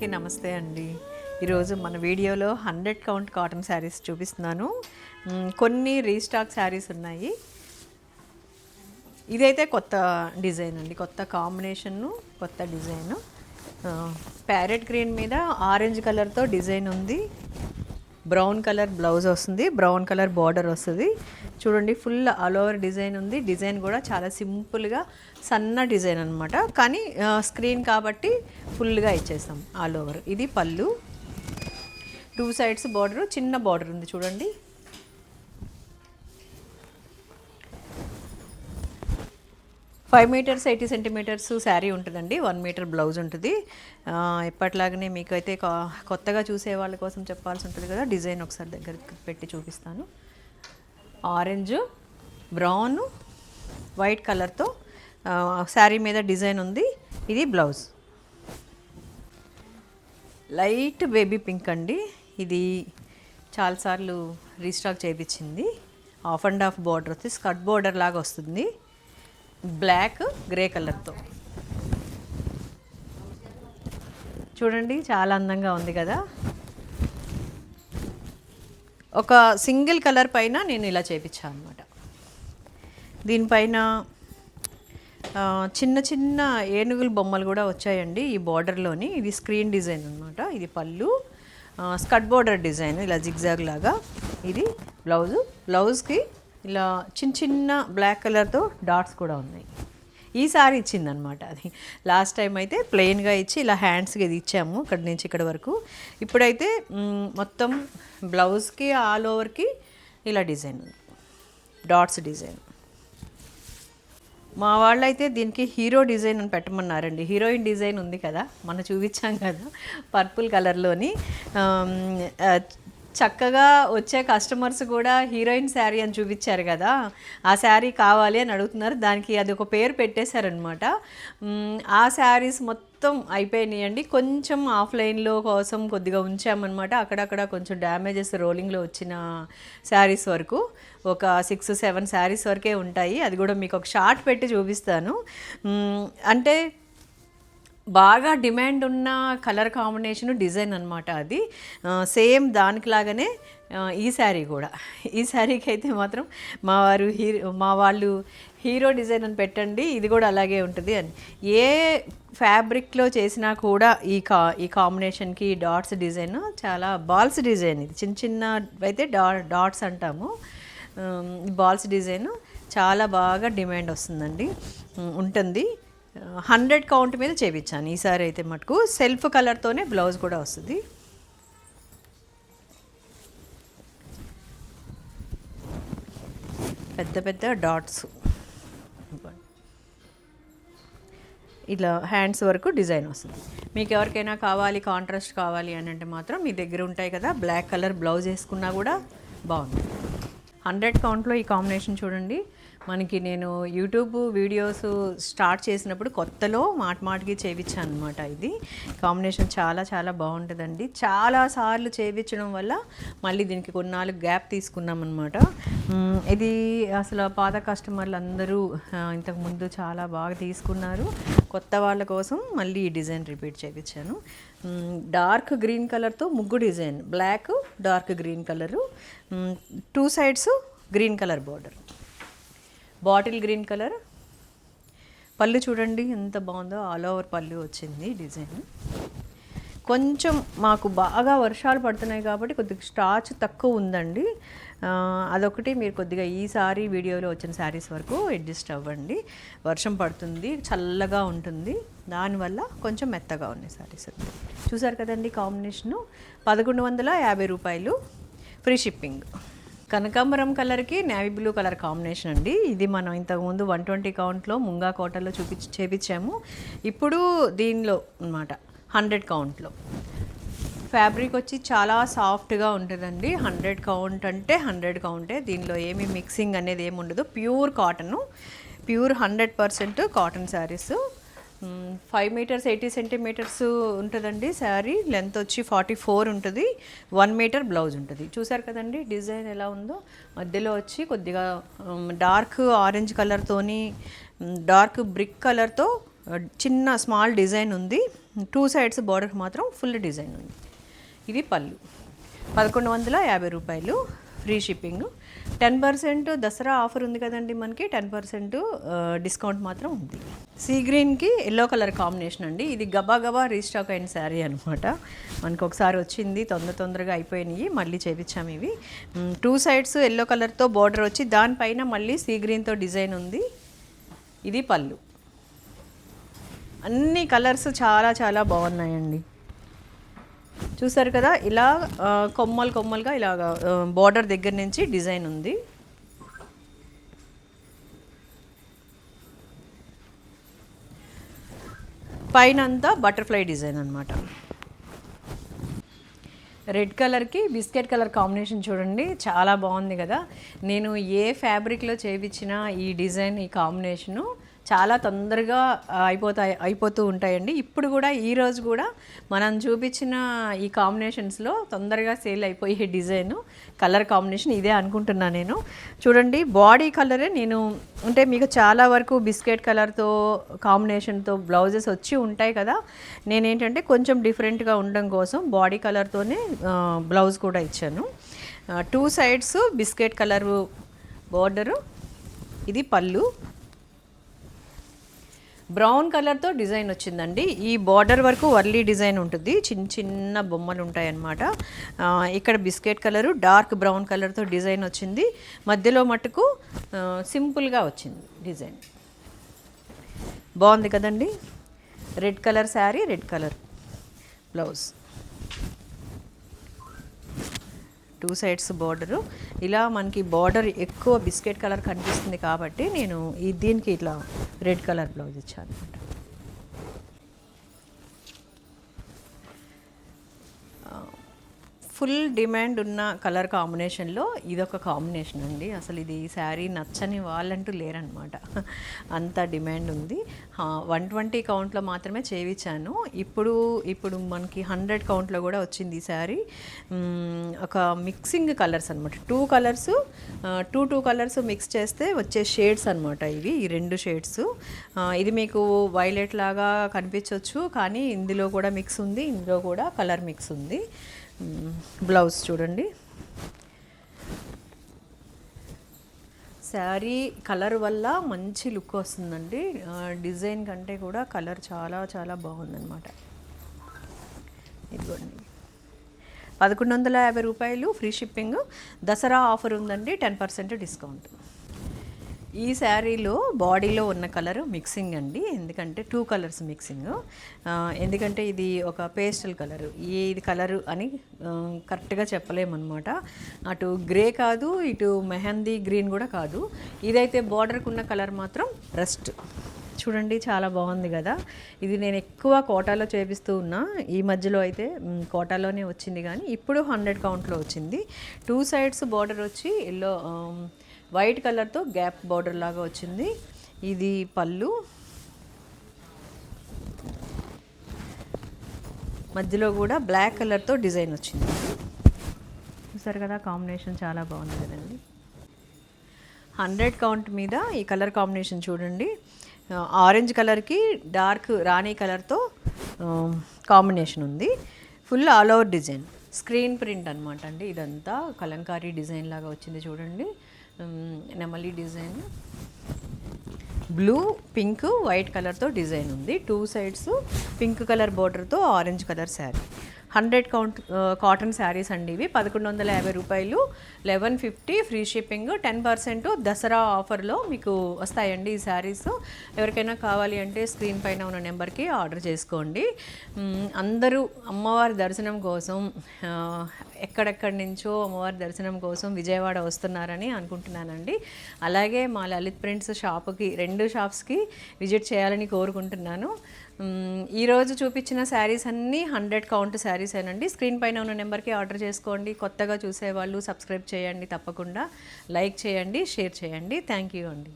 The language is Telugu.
అందరికీ నమస్తే అండి. ఈరోజు మన వీడియోలో హండ్రెడ్ కౌంట్ కాటన్ శారీస్ చూపిస్తున్నాను. కొన్ని రీస్టాక్ శారీస్ ఉన్నాయి. ఇదైతే కొత్త డిజైన్ అండి. కొత్త కాంబినేషన్ను కొత్త డిజైన్. ప్యారెట్ గ్రీన్ మీద ఆరెంజ్ కలర్తో డిజైన్ ఉంది. బ్రౌన్ కలర్ బ్లౌజ్ వస్తుంది. బ్రౌన్ కలర్ బార్డర్ వస్తుంది. చూడండి ఫుల్ ఆల్ ఓవర్ డిజైన్ ఉంది. డిజైన్ కూడా చాలా సింపుల్గా సన్న డిజైన్ అనమాట కానీ స్క్రీన్ కాబట్టి ఫుల్గా ఇచ్చేస్తాం ఆల్ ఓవర్. ఇది పళ్ళు. టూ సైడ్స్ బార్డర్ చిన్న బార్డర్ ఉంది చూడండి. Five metres eighty centimetres sari ఉంటుందండి. వన్ మీటర్ బ్లౌజ్ ఉంటుంది. ఎప్పట్లాగనే మీకైతే మీకు అయితే కొత్తగా చూసే వాళ్ళ కోసం చెప్పాల్సి ఉంటుంది కదా డిజైన్ ఒకసారి దగ్గరికి పెట్టి చూపిస్తాను. ఆరెంజ్ బ్రౌన్ వైట్ కలర్తో శారీ మీద డిజైన్ ఉంది. ఇది బ్లౌజ్. లైట్ బేబీ పింక్ అండి. ఇది చాలాసార్లు రీస్టాక్ చేయించింది. ఆఫ్ అండ్ ఆఫ్ బార్డర్ వస్తే స్కర్ట్ బార్డర్ లాగా వస్తుంది. బ్లాక్ గ్రే కలర్తో. చూడండి చాలా అందంగా ఉంది కదా. ఒక సింగిల్ కలర్ పైన నేను ఇలా చేపించాను అనమాట దీనిపైన చిన్న చిన్న ఏనుగుల బొమ్మలు కూడా వచ్చాయండి ఈ బార్డర్లోని. ఇది స్క్రీన్ డిజైన్ అనమాట ఇది పళ్ళు స్కట్ స్కర్ట్ బార్డర్ డిజైన్ ఇలా జిగ్జాగ్ లాగా. ఇది బ్లౌజు. బ్లౌజ్కి ఇలా చిన్న చిన్న బ్లాక్ కలర్తో డాట్స్ కూడా ఉన్నాయి. ఈసారి ఇచ్చిందనమాట అది. లాస్ట్ టైం అయితే ప్లెయిన్గా ఇచ్చి ఇలా హ్యాండ్స్కి ఇది ఇచ్చాము ఇక్కడ నుంచి ఇక్కడ వరకు. ఇప్పుడైతే మొత్తం బ్లౌజ్కి ఆల్ ఓవర్కి ఇలా డిజైన్ ఉంది. డాట్స్ డిజైన్ మా వాళ్ళైతే దీనికి హీరో డిజైన్ అని పెట్టమన్నారండి. హీరోయిన్ డిజైన్ ఉంది కదా మనం చూపించాం కదా పర్పుల్ కలర్లోని చక్కగా వచ్చే కస్టమర్స్ కూడా హీరోయిన్ శారీ అని చూపించారు కదా. ఆ శారీ కావాలి అని అడుగుతున్నారు. దానికి అది ఒక పేరు పెట్టేశారనమాట ఆ శారీస్ మొత్తం అయిపోయినాయండి. కొంచెం ఆఫ్లైన్లో కోసం కొద్దిగా ఉంచామన్నమాట. అక్కడక్కడ కొంచెం డ్యామేజెస్ రోలింగ్లో వచ్చిన శారీస్ వరకు. ఒక సిక్స్ సెవెన్ శారీస్ వరకే ఉంటాయి. అది కూడా మీకు ఒక షార్ట్ పెట్టి చూపిస్తాను. అంటే బాగా డిమాండ్ ఉన్న కలర్ కాంబినేషన్ డిజైన్ అనమాట అది. సేమ్ దానికిలాగానే ఈ శారీ కూడా. ఈ శారీకి అయితే మాత్రం మా వారు హీరో మా వాళ్ళు హీరో డిజైన్ అని పెట్టండి ఇది కూడా అలాగే ఉంటుంది అని. ఏ ఫ్యాబ్రిక్లో చేసినా కూడా ఈ కా ఈ కాంబినేషన్కి డాట్స్ డిజైన్ చాలా బాల్స్ డిజైన్ ఇది. చిన్న చిన్న అయితే డా డాట్స్ అంటాము. ఈ బాల్స్ డిజైన్ చాలా బాగా డిమాండ్ వస్తుందండి. ఉంటుంది. హండ్రెడ్ కౌంట్ మీద చేపించాను. ఈసారి అయితే మటుకు సెల్ఫ్ కలర్తోనే బ్లౌజ్ కూడా వస్తుంది. పెద్ద పెద్ద డాట్స్. ఇలా హ్యాండ్స్ వరకు డిజైన్ వస్తుంది. మీకు ఎవరికైనా కావాలి కాంట్రాస్ట్ కావాలి అని అంటే మాత్రం మీ దగ్గర ఉంటాయి కదా బ్లాక్ కలర్ బ్లౌజ్ వేసుకున్నా కూడా బాగుంది. హండ్రెడ్ కౌంట్లో ఈ కాంబినేషన్ చూడండి. మనకి నేను యూట్యూబ్ వీడియోస్ స్టార్ట్ చేసినప్పుడు కొత్తలో మాట మాటకి చేయించాను అనమాట ఇది. కాంబినేషన్ చాలా చాలా బాగుంటుందండి. చాలా సార్లు చేయించడం వల్ల మళ్ళీ దీనికి కొన్నాళ్ళు గ్యాప్ తీసుకున్నాం అనమాట ఇది అసలు పాత కస్టమర్లు అందరూ ఇంతకుముందు చాలా బాగా తీసుకున్నారు. కొత్త వాళ్ళ కోసం మళ్ళీ ఈ డిజైన్ రిపీట్ చేయించాను. డార్క్ గ్రీన్ కలర్తో ముగ్గు design. Black dark green colour. Two sides green colour border. Bottle green colour. పళ్ళు చూడండి ఎంత బాగుందో. ఆల్ ఓవర్ పళ్ళు వచ్చింది డిజైన్. కొంచెం మాకు బాగా వర్షాలు పడుతున్నాయి కాబట్టి కొద్దిగా స్టార్చ్ తక్కువ ఉందండి. అదొకటి మీరు కొద్దిగా ఈ సారీ వీడియోలో వచ్చిన శారీస్ వరకు అడ్జస్ట్ అవ్వండి. వర్షం పడుతుంది చల్లగా ఉంటుంది. దానివల్ల కొంచెం మెత్తగా ఉన్నాయి శారీస్ చూసారు కదండి కాంబినేషను? పదకొండు వందల యాభై రూపాయలు ఫ్రీ షిప్పింగ్. కనకాంబరం కలర్కి నేవీ బ్లూ కలర్ కాంబినేషన్ అండి. ఇది మనం ఇంతకుముందు వన్ ట్వంటీ కౌంట్లో ముంగా కోటలో చూపించి చేపించాము ఇప్పుడు దీనిలో అన్నమాట హండ్రెడ్ కౌంట్లో ఫ్యాబ్రిక్ వచ్చి చాలా సాఫ్ట్గా ఉంటుందండి. హండ్రెడ్ కౌంట్ అంటే హండ్రెడ్ కౌంటే దీనిలో ఏమి మిక్సింగ్ అనేది ఏమి ఉండదు. Pure cotton pure hundred percent cotton sarees five metres eighty centimetres ఉంటుందండి శారీ. లెంత్ వచ్చి ఫార్టీ ఫోర్ ఉంటుంది. వన్ మీటర్ బ్లౌజ్ ఉంటుంది. చూసారు కదండి డిజైన్ ఎలా ఉందో? మధ్యలో వచ్చి కొద్దిగా డార్క్ ఆరెంజ్ కలర్తోని డార్క్ బ్రిక్ కలర్తో చిన్న స్మాల్ డిజైన్ ఉంది. టూ సైడ్స్ బార్డర్ మాత్రం ఫుల్ డిజైన్ ఉంది. ఇది పళ్ళు. పదకొండు వందల యాభై రూపాయలు. Free shipping. Ten percent Dasara offer ఉంది కదండి మనకి టెన్ పర్సెంట్ డిస్కౌంట్ మాత్రం ఉంది. సీ గ్రీన్కి ఎల్లో కలర్ కాంబినేషన్ అండి. ఇది గబా గబా రీస్టాక్ అయిన శారీ అనమాట మనకు ఒకసారి వచ్చింది తొందర తొందరగా అయిపోయినాయి మళ్ళీ చేపించాము ఇవి. టూ సైడ్స్ ఎల్లో కలర్తో బార్డర్ వచ్చి దానిపైన మళ్ళీ సీ గ్రీన్తో డిజైన్ ఉంది. ఇది పళ్ళు. అన్ని కలర్స్ చాలా చాలా బాగున్నాయండి. చూసారు కదా ఇలా కొమ్మలు కొమ్మలుగా ఇలాగ బార్డర్ దగ్గర నుంచి డిజైన్ ఉంది. పైన అంతా బటర్ఫ్లై డిజైన్ అనమాట రెడ్ కలర్కి బిస్కెట్ కలర్ కాంబినేషన్ చూడండి చాలా బాగుంది కదా. నేను ఏ ఫ్యాబ్రిక్లో చేయించిన ఈ డిజైన్ ఈ కాంబినేషను చాలా తొందరగా అయిపోతాయి అయిపోతూ ఉంటాయండి. ఇప్పుడు కూడా ఈ రోజు కూడా మనం చూపించిన ఈ కాంబినేషన్స్లో తొందరగా సేల్ అయిపోయే డిజైన్ కలర్ కాంబినేషన్ ఇదే అనుకుంటున్నా నేను. చూడండి బాడీ కలరే నేను అంటే మీకు చాలా వరకు బిస్కెట్ కలర్తో కాంబినేషన్తో బ్లౌజెస్ వచ్చి ఉంటాయి కదా. నేనేంటంటే కొంచెం డిఫరెంట్గా ఉండడం కోసం బాడీ కలర్తోనే బ్లౌజ్ కూడా ఇచ్చాను. Two sides biscuit colour border ఇది పళ్ళు బ్రౌన్ కలర్తో డిజైన్ వచ్చిందండి. ఈ బార్డర్ వరకు వర్లీ డిజైన్ ఉంటుంది. చిన్న చిన్న బొమ్మలు ఉంటాయన్నమాట. ఇక్కడ బిస్కెట్ కలరు డార్క్ బ్రౌన్ కలర్తో డిజైన్ వచ్చింది. మధ్యలో మటుకు సింపుల్గా వచ్చింది డిజైన్. బాగుంది కదండి? Red colour sari red colour blouse. Two sides border. ఇలా మనకి బార్డర్ ఎక్కువ బిస్కెట్ కలర్ కనిపిస్తుంది కాబట్టి నేను ఈ దీనికి ఇట్లా రెడ్ కలర్ బ్లౌజ్ ఇచ్చాను అనమాట. ఫుల్ డిమాండ్ ఉన్న కలర్ కాంబినేషన్లో ఇదొక కాంబినేషన్ అండి. అసలు ఇది శారీ నచ్చని వాళ్ళంటూ లేరనమాట. అంత డిమాండ్ ఉంది. వన్ ట్వంటీ కౌంట్లో మాత్రమే చేయించాను ఇప్పుడు ఇప్పుడు మనకి హండ్రెడ్ కౌంట్లో కూడా వచ్చింది ఈ శారీ. ఒక మిక్సింగ్ కలర్స్ అనమాట two colours two two colours mix చేస్తే వచ్చే షేడ్స్ అనమాట ఇవి ఈ రెండు షేడ్స్. ఇది మీకు వైలెట్ లాగా కనిపించవచ్చు కానీ ఇందులో కూడా మిక్స్ ఉంది ఇందులో కూడా కలర్ మిక్స్ ఉంది. బ్లౌజ్ చూడండి. శారీ కలర్ వల్ల మంచి లుక్ వస్తుందండి. డిజైన్ కంటే కూడా కలర్ చాలా చాలా బాగుందన్నమాట. ఇదిగోండి. పదకొండు వందల యాభై రూపాయలు ఫ్రీ షిప్పింగ్. దసరా ఆఫర్ ఉందండి టెన్ పర్సెంట్ డిస్కౌంట్. ఈ శారీలో బాడీలో ఉన్న కలర్ మిక్సింగ్ అండి. ఎందుకంటే టూ కలర్స్ మిక్సింగ్. ఎందుకంటే ఇది ఒక పేస్టల్ కలర్. ఇది కలర్ అని కరెక్ట్గా చెప్పలేమన్నమాట. అటు గ్రే కాదు ఇటు మెహందీ గ్రీన్ కూడా కాదు. ఇదైతే బార్డర్కి ఉన్న కలర్ మాత్రం రస్ట్. చూడండి చాలా బాగుంది కదా. ఇది నేను ఎక్కువ కోటాలో చేపిస్తూ ఉన్నా. ఈ మధ్యలో అయితే కోటాలోనే వచ్చింది కానీ ఇప్పుడు హండ్రెడ్ కౌంట్లో వచ్చింది. టూ సైడ్స్ బార్డర్ వచ్చి ఎల్లో వైట్ కలర్తో గ్యాప్ బార్డర్ లాగా వచ్చింది. ఇది పళ్ళు. మధ్యలో కూడా బ్లాక్ కలర్తో డిజైన్ వచ్చింది. చూసారు కదా కాంబినేషన్ చాలా బాగుంది కదండి. హండ్రెడ్ కౌంట్ మీద ఈ కలర్ కాంబినేషన్ చూడండి. ఆరెంజ్ కలర్కి డార్క్ రాణి కలర్తో కాంబినేషన్ ఉంది. Full all over design. Screen print అనమాట అండి. ఇదంతా కలంకారీ డిజైన్ లాగా వచ్చింది చూడండి. నెమలి డిజైన్. బ్లూ పింక్ వైట్ కలర్తో డిజైన్ ఉంది. Two sides pink colour బోర్డర్తో orange colour sari. Hundred count cotton sarees అండి ఇవి. పదకొండు వందల యాభై రూపాయలు. Eleven fifty free shipping. Ten percent Dasara ఆఫర్లో మీకు వస్తాయండి ఈ శారీస్. ఎవరికైనా కావాలి అంటే స్క్రీన్ పైన ఉన్న నెంబర్కి ఆర్డర్ చేసుకోండి. అందరూ అమ్మవారి దర్శనం కోసం ఎక్కడెక్కడి నుంచో అమ్మవారి దర్శనం కోసం విజయవాడ వస్తున్నారని అనుకుంటున్నానండి. అలాగే మా లలిత్ ప్రింట్స్ షాప్కి రెండు షాప్స్కి విజిట్ చేయాలని కోరుకుంటున్నాను. ఈరోజు చూపించిన శారీస్ అన్నీ హండ్రెడ్ కౌంట్ శారీస్ ఏనండి. స్క్రీన్ పైన ఉన్న నెంబర్కి ఆర్డర్ చేసుకోండి. కొత్తగా చూసేవాళ్ళు సబ్స్క్రైబ్ చేయండి తప్పకుండా. లైక్ చేయండి షేర్ చేయండి. థ్యాంక్ యూ అండి.